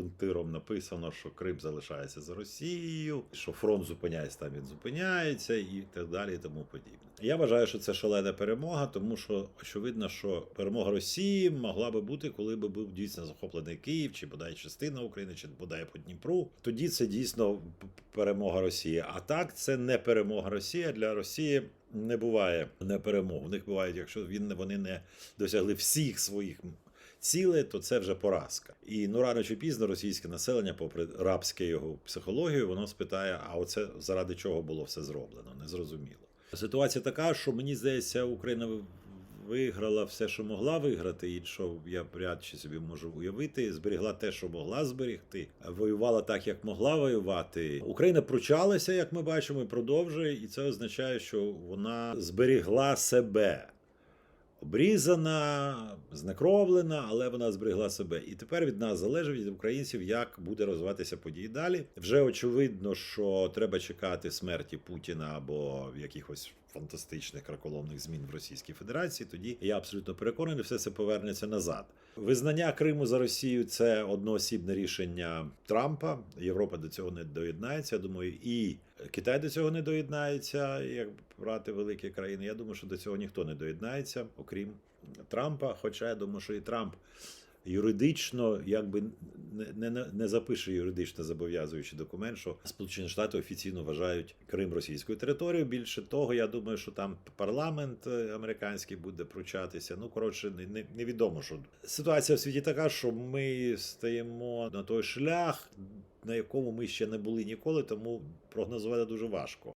пунктиром написано, що Крим залишається за Росією, що фронт зупиняється там, він зупиняється, і так далі, і тому подібне. Я вважаю, що це шалена перемога, тому що очевидно, що перемога Росії могла би бути, коли би був дійсно захоплений Київ, чи бодай частина України, чи бодай по Дніпру. Тоді це дійсно перемога Росії. А так це не перемога Росії. Для Росії не буває не перемог. У них бувають, якщо він вони не досягли всіх своїх цілей, то це вже поразка. І ну рано чи пізно російське населення, попри рабське його психологію, воно спитає: а оце заради чого було все зроблено? Незрозуміло. Ситуація така, що мені здається, Україна виграла все, що могла виграти, і що я вряд чи собі можу уявити, зберігла те, що могла зберегти, воювала так, як могла воювати. Україна пручалася, як ми бачимо, і продовжує, і це означає, що вона зберігла себе. Обрізана, знекровлена, але вона зберегла себе. І тепер від нас залежить від українців, як буде розвиватися події далі. Вже очевидно, що треба чекати смерті Путіна або якихось фантастичних краколомних змін в Російській Федерації. Тоді я абсолютно переконаний, все це повернеться назад. Визнання Криму за Росію це одноосібне рішення Трампа. Європа до цього не доєднається. Я думаю, і Китай до цього не доєднається, як брати великі країни. Я думаю, що до цього ніхто не доєднається, окрім Трампа. Хоча я думаю, що і Трамп юридично якби не, не, не запише юридично зобов'язуючий документ, що Сполучені Штати офіційно вважають Крим російською територією. Більше того, я думаю, що там парламент е, американський буде пручатися. Ну коротше, не, не, невідомо, що ситуація в світі така, що ми стаємо на той шлях, на якому ми ще не були ніколи, тому прогнозувати дуже важко.